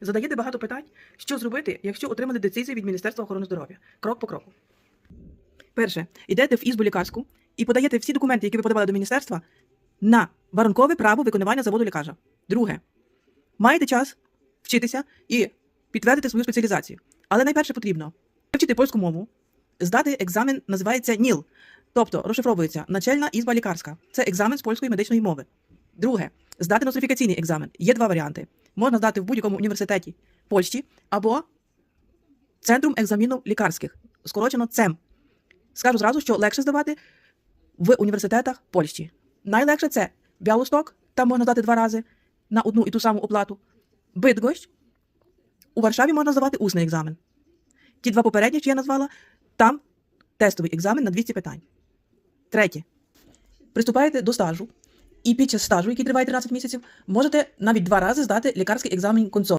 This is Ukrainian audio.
Задаєте багато питань, що зробити, якщо отримали децизію від Міністерства охорони здоров'я. Крок по кроку. Перше, йдете в ізбу лікарську і подаєте всі документи, які ви подавали до міністерства, на воронкове право виконування заводу лікаря. Друге, маєте час вчитися і підтвердити свою спеціалізацію. Але найперше потрібно вивчити польську мову, здати екзамен, називається НІЛ, тобто розшифровується начальна ізба лікарська. Це екзамен з польської медичної мови. Друге, здати нострифікаційний екзамен. Є два варіанти. Можна здати в будь-якому університеті Польщі або Центрум екзамінів лікарських, скорочено ЦЕМ. Скажу зразу, що легше здавати в університетах Польщі. Найлегше це Бялосток, там можна здати два рази на одну і ту саму оплату. Бидгощ. У Варшаві можна здавати усний екзамен. Ті два попередні, що я назвала, там тестовий екзамен на 200 питань. Третє. Приступаєте до стажу, і під час стажу, який триває 13 місяців, можете навіть два рази здати лікарський екзамен консоль.